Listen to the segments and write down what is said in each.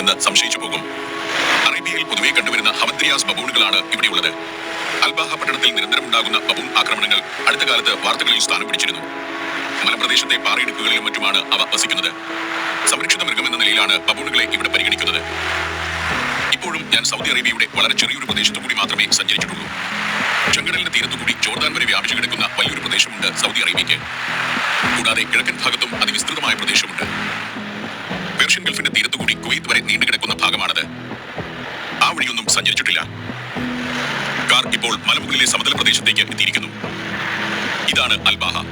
എന്ന് സംശയിച്ചു പോകും. അറേബ്യയിൽ പൊതുവെ കണ്ടുവരുന്ന ഹമദ്രിയാസ് ബബൂണുകളാണ് ഇവിടെയുള്ളത് അൽബാഹ പട്ടണത്തിൽ നിരന്തരം ഉണ്ടാകുന്ന ബബൂൺ ആക്രമണങ്ങൾ അടുത്ത കാലത്ത് വാർത്തകളിൽ സ്ഥാനം പിടിച്ചിരുന്നു. മലപ്രദേശത്തെ പാറയിടുക്കുകളിലും മറ്റുമാണ് അവ വസിക്കുന്നത്. സംരക്ഷിത മൃഗം എന്ന നിലയിലാണ് ബബൂണുകളെ ഇവിടെ പരിഗണിക്കുന്നത്. ഇപ്പോഴും ഞാൻ സൗദി അറേബ്യയുടെ വളരെ ചെറിയൊരു പ്രദേശത്തു കൂടി മാത്രമേ സഞ്ചരിച്ചിട്ടുള്ളൂ. ചെങ്കടലിന്റെ തീരത്തുകൂടി ജോർദാൻ വരെ വ്യാപിച്ചു കിടക്കുന്ന വലിയൊരു പ്രദേശമുണ്ട് സൗദി അറേബ്യയ്ക്ക്. കൂടാതെ കിഴക്കൻ ഭാഗത്തും അതിവിസ്തൃതമായ പ്രദേശമുണ്ട്. പേർഷ്യൻ ഗൾഫിന്റെ നീണ്ടുകിടക്കുന്ന ഭാഗമാണത്. ആ വഴിയൊന്നും സഞ്ചരിച്ചിട്ടില്ല. കാർ ഇപ്പോൾ മലമുകളിലെ സമതല പ്രദേശത്തേക്ക് എത്തിയിരിക്കുന്നു. ഇതാണ് അൽബാഹ.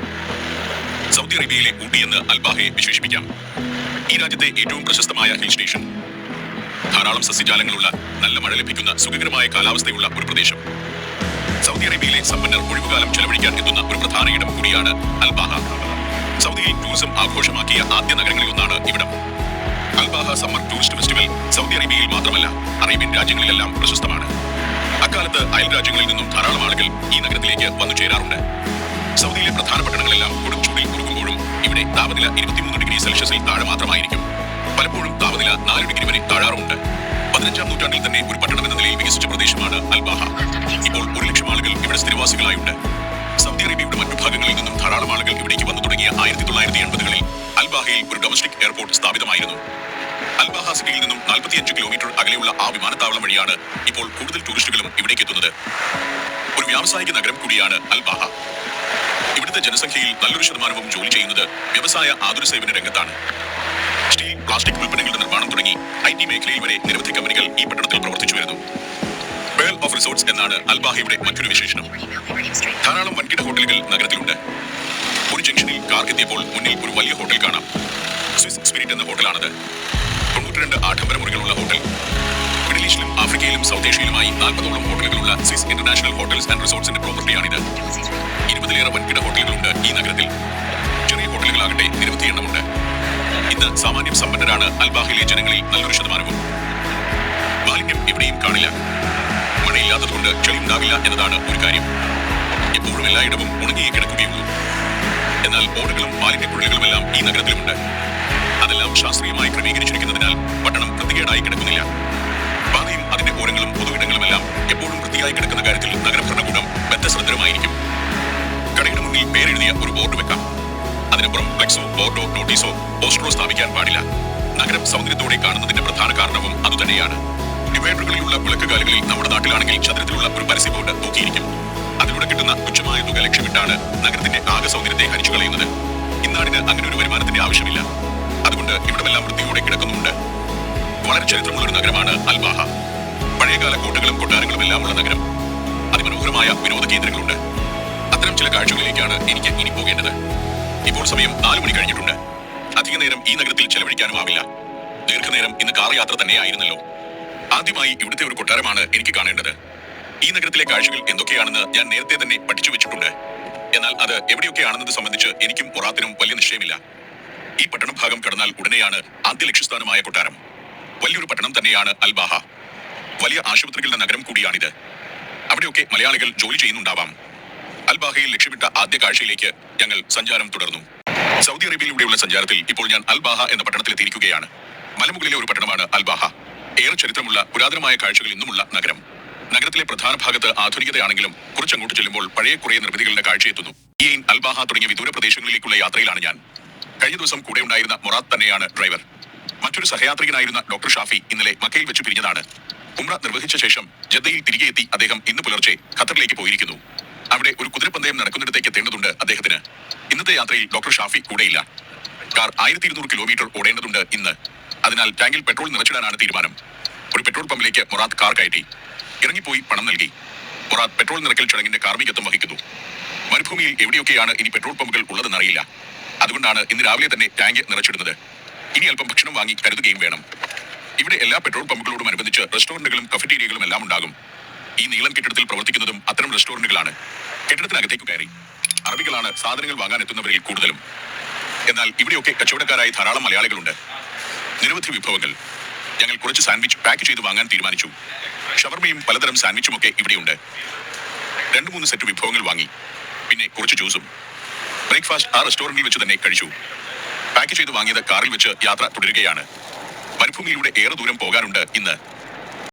സൗദി അറേബ്യയിലെ ഊട്ടി എന്ന് അൽബാഹയെ വിശേഷിപ്പിക്കാം. ഈ രാജ്യത്തെ ഏറ്റവും പ്രശസ്തമായ ഹിൽ സ്റ്റേഷൻ. ധാരാളം സസ്യജാലങ്ങളുള്ള നല്ല മഴ ലഭിക്കുന്ന സുഖകരമായ കാലാവസ്ഥയുള്ള ഒരു പ്രദേശം. സൗദി അറേബ്യയിലെ സമ്പന്നർ ഒഴിവുകാലം ചെലവഴിക്കാൻ എത്തുന്ന ഒരു പ്രധാന ഇടം കൂടിയാണ് അൽബാഹ. സൗദിയിൽ ടൂറിസം ആഘോഷമാക്കിയ ആദ്യ നഗരങ്ങളിൽ ഒന്നാണ് ഇവിടം. Al Baha summer tourist festival Saudi അറേബ്യയിൽ മാത്രമല്ല അറേബ്യൻ രാജ്യങ്ങളിലെല്ലാം പ്രശസ്തമാണ്. അക്കാലത്ത് അയൽ രാജ്യങ്ങളിൽ നിന്നും ധാരാളം ആളുകൾ ഈ നഗരത്തിലേക്ക് വന്നു ചേരാറുണ്ട്. സൗദിയിലെ പ്രധാന പട്ടണങ്ങളെല്ലാം കൊടും ചൂടിൽ കുറുകുമ്പോഴും ഇവിടെ താപനില ഇരുപത്തിമൂന്ന് ഡിഗ്രി സെൽഷ്യസിൽ താഴെ മാത്രമായിരിക്കും. പലപ്പോഴും താപനില നാല് ഡിഗ്രി വരെ താഴാറുമുണ്ട്. പതിനഞ്ചാം നൂറ്റാണ്ടിൽ തന്നെ ഒരു പട്ടണം എന്ന നിലയിൽ വികസിച്ച പ്രദേശമാണ് അൽബാഹ. ഇപ്പോൾ ഒരു ലക്ഷം ആളുകൾ ഇവിടെ സ്ഥിരവാസികളായുണ്ട്. സൗദി അറേബ്യയുടെ മറ്റു ഭാഗങ്ങളിൽ നിന്നും ധാരാളം ആളുകൾ ഇവിടേക്ക് വന്നു തുടങ്ങിയ ആയിരത്തി ഒരു ഡൊമസ്റ്റിക് എയർപോർട്ട് സ്ഥാപിതമായിരുന്നു. അൽബാഹ സിറ്റിയിൽ നിന്നും 45 കിലോമീറ്റർ അകലെയുള്ള ആ വിമാനത്താവളം വഴിയാണ് ഇപ്പോൾ കൂടുതൽ ടൂറിസ്റ്റുകളും ഇവിടേക്ക് എത്തുന്നത്. ഒരു വ്യാവസായിക നഗരം കൂടിയാണ് അൽബാഹ. ഇവിടുത്തെ ജനസംഖ്യയിൽ നല്ലൊരു ശതമാനവും ജോലി ചെയ്യുന്നത് വ്യവസായ ആതുര സേവന രംഗത്താണ്. സ്റ്റീൽ പ്ലാസ്റ്റിക് ഉൽപ്പന്നങ്ങളുടെ നിർമ്മാണം തുടങ്ങി ഐ ടി മേഖലയിൽ വരെ നിരവധി കമ്പനികൾ ഈ പട്ടണത്തിൽ പ്രവർത്തിച്ചു വരുന്നു. വേൾ ഓഫ് റിസോർട്ട്സ് എന്നാണ് അൽബാഹയുടെ മറ്റൊരു വിശേഷണം. ധാരാളം വൻകിട ഹോട്ടലുകൾ നഗരത്തിലുണ്ട്. ഒരു ജംഗ്ഷനിൽ കാർ എത്തിയപ്പോൾ മുന്നിൽ ഒരു വലിയ ഹോട്ടൽ കാണാം. സ്വിസ് സ്പിരിറ്റ് എന്ന ഹോട്ടലാണത്. തൊണ്ണൂറ്റിരണ്ട് ആഡംബര മുറികളുള്ള ഹോട്ടൽ. മിഡിൽ ഈസ്റ്റിലും ആഫ്രിക്കയിലും സൗത്ത് ഏഷ്യയിലുമായി നാൽപ്പതോളം ഹോട്ടലുകളുള്ള സ്വിസ് ഇന്റർനാഷണൽ ഹോട്ടൽസ് ആൻഡ് റിസോർട്സിന്റെ പ്രോപ്പർട്ടിയാണിത്. ഇരുപതിലേറെ വൻകിട ഹോട്ടലുകളുണ്ട് ഈ നഗരത്തിൽ. ചെറിയ ഹോട്ടലുകളാകട്ടെ നിരവധി എണ്ണമുണ്ട്. ഇന്ന് സാമാന്യം സമ്പന്നരാണ് അൽബാഹിലെ ജനങ്ങളിൽ നല്ലൊരു ശതമാനവും. മാലിന്യം എവിടെയും കാണില്ല. മഴയില്ലാത്തതുകൊണ്ട് ചെളി ഉണ്ടാവില്ല എന്നതാണ് ഒരു കാര്യം. എപ്പോഴും എല്ലായിടവും ഉണങ്ങിയേ കിടക്കുകയുള്ളൂ. എന്നാൽ ബോർഡുകളും ഓടുകളും മാലിന്യക്കുഴലുകളുമെല്ലാം ഈ നഗരത്തിലുമുണ്ട്. അതെല്ലാം ശാസ്ത്രീയമായി ക്രമീകരിച്ചിരിക്കുന്നതിനാൽ പട്ടണം വൃത്തികേടായി കിടക്കുന്നില്ല. പാതയും അതിന്റെ ഓരങ്ങളും പൊതുവിടങ്ങളുമെല്ലാം എപ്പോഴും വൃത്തിയായി കിടക്കുന്ന കാര്യത്തിൽ നഗരഭരണകൂടം ബദ്ധശ്രദ്ധരമായിരിക്കും കടയുടെ മുന്നിൽ പേരെഴുതിയ ഒരു ബോർഡ് വെക്കാം. അതിനപ്പുറം ഫ്ലെക്സോ ബോർഡോ നോട്ടീസോ പോസ്റ്ററോ സ്ഥാപിക്കാൻ പാടില്ല. നഗരം സൗന്ദര്യത്തോടെ കാണുന്നതിന്റെ പ്രധാന കാരണവും അതുതന്നെയാണ്. ഡിവൈഡറുകളിലുള്ള വിളക്കുകാലുകളിൽ നമ്മുടെ നാട്ടിലാണെങ്കിൽ ചതുരത്തിലുള്ള ഒരു പരസ്യ ബോർഡ് തൂക്കിയിരിക്കും. കിട്ടുന്ന തുച്ഛമായ തുക ലക്ഷ്യമിട്ടാണ് നഗരത്തിന്റെ ആകെ സൗന്ദര്യത്തെ ഹരിച്ചു കളയുന്നത്. ഇന്നാടിന് അങ്ങനെ ഒരു വരുമാനത്തിന്റെ ആവശ്യമില്ല. അതുകൊണ്ട് ഇവിടമെല്ലാം വൃത്തിയോടെ കിടക്കുന്നുണ്ട്. വളരെ ചരിത്രമുള്ള ഒരു നഗരമാണ് അൽബാഹ പഴയകാല കോട്ടകളും കൊട്ടാരങ്ങളും എല്ലാം ഉള്ള നഗരം. അതിമനോഹരമായ വിനോദ കേന്ദ്രങ്ങളുണ്ട്. അത്തരം ചില കാഴ്ചകളിലേക്കാണ് എനിക്ക് ഇനി പോകേണ്ടത്. ഇപ്പോൾ സമയം നാലു മണി കഴിഞ്ഞിട്ടുണ്ട്. അധിക നേരം ഈ നഗരത്തിൽ ചെലവഴിക്കാനും ആവില്ല. ദീർഘനേരം ഇന്ന് കാർ യാത്ര തന്നെയായിരുന്നല്ലോ ആദ്യമായി ഇവിടുത്തെ ഒരു കൊട്ടാരമാണ് എനിക്ക് കാണേണ്ടത്. ഈ നഗരത്തിലെ കാഴ്ചകൾ എന്തൊക്കെയാണെന്ന് ഞാൻ നേരത്തെ തന്നെ പഠിച്ചു വെച്ചിട്ടുണ്ട്. എന്നാൽ അത് എവിടെയൊക്കെയാണെന്നത് സംബന്ധിച്ച് എനിക്കും ഒറാത്തിനും വലിയ നിശ്ചയമില്ല. ഈ പട്ടണഭാഗം കടന്നാൽ ഉടനെയാണ് ആദ്യ ലക്ഷ്യസ്ഥാനമായ കൊട്ടാരം. വലിയൊരു പട്ടണം തന്നെയാണ് അൽബാഹ. വലിയ ആശുപത്രികളുടെ നഗരം കൂടിയാണിത്. അവിടെയൊക്കെ മലയാളികൾ ജോലി ചെയ്യുന്നുണ്ടാവാം. അൽബാഹയിൽ ലക്ഷ്യമിട്ട ആദ്യ കാഴ്ചയിലേക്ക് ഞങ്ങൾ സഞ്ചാരം തുടർന്നു. സൗദി അറേബ്യയിലൂടെയുള്ള സഞ്ചാരത്തിൽ ഇപ്പോൾ ഞാൻ അൽബാഹ എന്ന പട്ടണത്തിൽ പട്ടണത്തിലെത്തിയിരിക്കുകയാണ്. മലമുകളിലെ ഒരു പട്ടണമാണ് അൽബാഹ. ഏറെ ചരിത്രമുള്ള പുരാതനമായ കാഴ്ചകൾ ഇന്നുമുള്ള നഗരം. നഗരത്തിലെ പ്രധാന ഭാഗത്ത് ആധുനികതയാണെങ്കിലും കുറച്ചങ്ങോട്ട് ചെല്ലുമ്പോൾ പഴയ കുറേ നിർമ്മിതികളുടെ കാഴ്ചയെത്തുന്നു. ഇയൻ അൽബാഹ തുടങ്ങിയ വിദൂര പ്രദേശങ്ങളിലേക്കുള്ള യാത്രയിലാണ് ഞാൻ. കഴിഞ്ഞ ദിവസം കൂടെ ഉണ്ടായിരുന്ന മൊറാത്ത് തന്നെയാണ് ഡ്രൈവർ. മറ്റൊരു സഹയാത്രികനായിരുന്ന ഡോക്ടർ ഷാഫി ഇന്നലെ മക്കയിൽ വെച്ച് പിരിഞ്ഞതാണ്. ഉമ്ര നിർവഹിച്ച ശേഷം ജദ്ദയിൽ തിരികെ എത്തി അദ്ദേഹം ഇന്ന് പുലർച്ചെ ഖത്തറിലേക്ക് പോയിരിക്കുന്നു. അവിടെ ഒരു കുതിരപ്പന്തയം നടക്കുന്നിടത്തേക്ക് എത്തേണ്ടതുണ്ട് അദ്ദേഹത്തിന്. ഇന്നത്തെ യാത്രയിൽ ഡോക്ടർ ഷാഫി കൂടെയില്ല. കാർ ആയിരത്തി ഇരുന്നൂറ് കിലോമീറ്റർ ഓടേണ്ടതുണ്ട് ഇന്ന്. അതിനാൽ ടാങ്കിൽ പെട്രോൾ നിറച്ചിടാനാണ് തീരുമാനം. ഒരു പെട്രോൾ പമ്പിലേക്ക് മൊറാത്ത് കാർ കയറ്റി. ഇറങ്ങിപ്പോയി പണം നൽകി. മൊറാത്ത് പെട്രോൾ നിറക്കൽ ചടങ്ങിന്റെ കാർമ്മികത്വം വഹിക്കുന്നു. മരുഭൂമിയിൽ എവിടെയൊക്കെയാണ് ഇനി പെട്രോൾ പമ്പുകൾ ഉള്ളതെന്ന് അറിയില്ല. അതുകൊണ്ടാണ് ഇന്ന് രാവിലെ തന്നെ ടാങ്ക് നിറച്ചിടുന്നത്. ഇനി അല്പം ഭക്ഷണം വാങ്ങി കരുതുകയും വേണം. ഇവിടെ എല്ലാ പെട്രോൾ പമ്പുകളോടും അനുബന്ധിച്ച് റെസ്റ്റോറന്റുകളും കഫറ്റീരിയകളും എല്ലാം ഉണ്ടാകും. ഈ നീളം കെട്ടിടത്തിൽ പ്രവർത്തിക്കുന്നതും അത്തരം റെസ്റ്റോറന്റുകളാണ്. കെട്ടിടത്തിനകത്തേക്ക് കയറി. അറബികളാണ് സാധനങ്ങൾ വാങ്ങാൻ എത്തുന്നവരിൽ കൂടുതലും. എന്നാൽ ഇവിടെയൊക്കെ കച്ചവടക്കാരായി ധാരാളം മലയാളികളുണ്ട്. നിരവധി വിഭവങ്ങൾ. ഞങ്ങൾ കുറച്ച് സാൻഡ്വിച്ച് പാക്ക് ചെയ്ത് വാങ്ങാൻ തീരുമാനിച്ചു. ഷവർമയും പലതരം സാൻഡ്വിച്ചും ഒക്കെ ഇവിടെയുണ്ട്. രണ്ട് മൂന്ന് സെറ്റ് വിഭവങ്ങൾ വാങ്ങി. പിന്നെ കുറച്ച് ജ്യൂസും. ബ്രേക്ക്ഫാസ്റ്റ് ആ റെസ്റ്റോറന്റിൽ വെച്ച് തന്നെ കഴിച്ചു. പാക്ക് ചെയ്ത് വാങ്ങിയത് കാറിൽ വെച്ച് യാത്ര തുടരുകയാണ്. മരുഭൂമിയിലൂടെ ഏറെ ദൂരം പോകാനുണ്ട് ഇന്ന്.